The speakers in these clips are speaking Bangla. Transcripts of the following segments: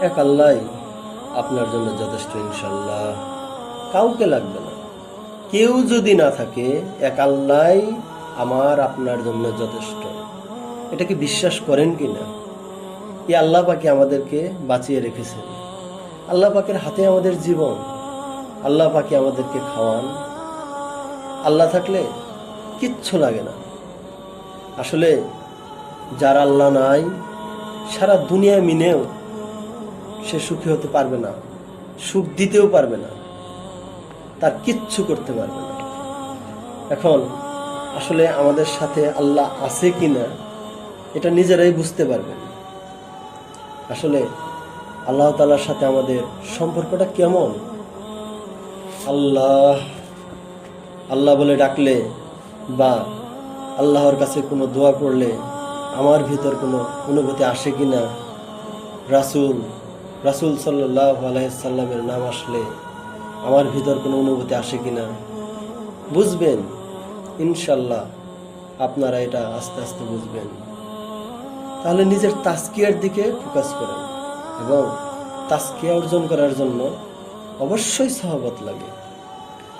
এক আল্লাহ আপনার জন্য যথেষ্ট, ইনশাল্লাহ। কাউকে লাগবে না। কেউ যদি না থাকে এক আল্লাহ আমার আপনার জন্য যথেষ্ট। এটাকে বিশ্বাস করেন কি না? এই আল্লাহ পাকে আমাদেরকে বাঁচিয়ে রেখেছেন। আল্লাহ পাকের হাতে আমাদের জীবন। আল্লাহ পাকে আমাদেরকে খাওয়ান। আল্লাহ থাকলে কিচ্ছু লাগে না। আসলে যার আল্লাহ নাই, সারা দুনিয়া মিনেও সে সুখী হতে পারবে না, সুখ দিতেও পারবে না, তার কিচ্ছু করতে পারবে না। এখন আসলে আমাদের সাথে আল্লাহ আছে কি না এটা নিজেরাই বুঝতে পারবেন আসলে আল্লাহ তালার সাথে আমাদের সম্পর্কটা কেমন? আল্লাহ আল্লাহ বলে ডাকলে বা আল্লাহর কাছে কোনো দোয়া করলে আমার ভিতর কোনো অনুভূতি আসে কি না রাসুল রাসুল সাল্লাহ আলাইসাল্লামের নাম আসলে আমার ভিতর কোনো অনুভূতি আসে কি না বুঝবেন ইনশাল্লাহ আপনারা এটা আস্তে আস্তে বুঝবেন। তাহলে নিজের তাস্কিয়ার দিকে ফোকাস করেন এবং তাস্কিয়া অর্জন করার জন্য অবশ্যই সহবত লাগে।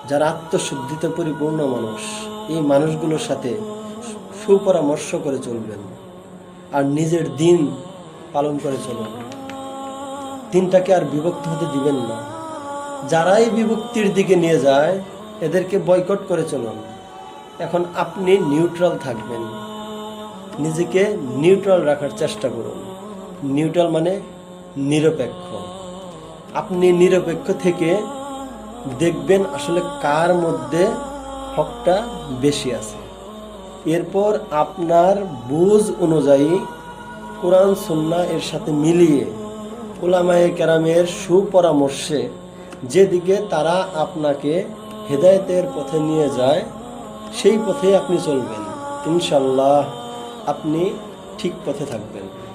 যারা আত্মশুদ্ধিতে পরিপূর্ণ মানুষ, এই মানুষগুলোর সাথে সুপরামর্শ করে চলবেন। আর নিজের দিন পালন করে চলুন। দিনটাকে আর বিভক্ত হতে দিবেন না। যারাই বিভক্তির দিকে নিয়ে যায়, এদেরকে বয়কট করে চলুন। এখন আপনি নিউট্রাল থাকবেন। নিজেকে নিউট্রাল রাখার চেষ্টা করুন। নিউট্রাল মানে নিরপেক্ষ। আপনি নিরপেক্ষ থেকে দেখবেন আসলে কার মধ্যে হকটা বেশি আছে। এরপর আপনার বুঝ অনুযায়ী কোরআন সুন্না এর সাথে মিলিয়ে ওলামায়ে কেরামের সুপরামর্শে যেদিকে তারা আপনাকে হেদায়তের পথে নিয়ে যায়, সেই পথে আপনি চলবেন। ইনশাল্লাহ আপনি ঠিক পথে থাকবেন।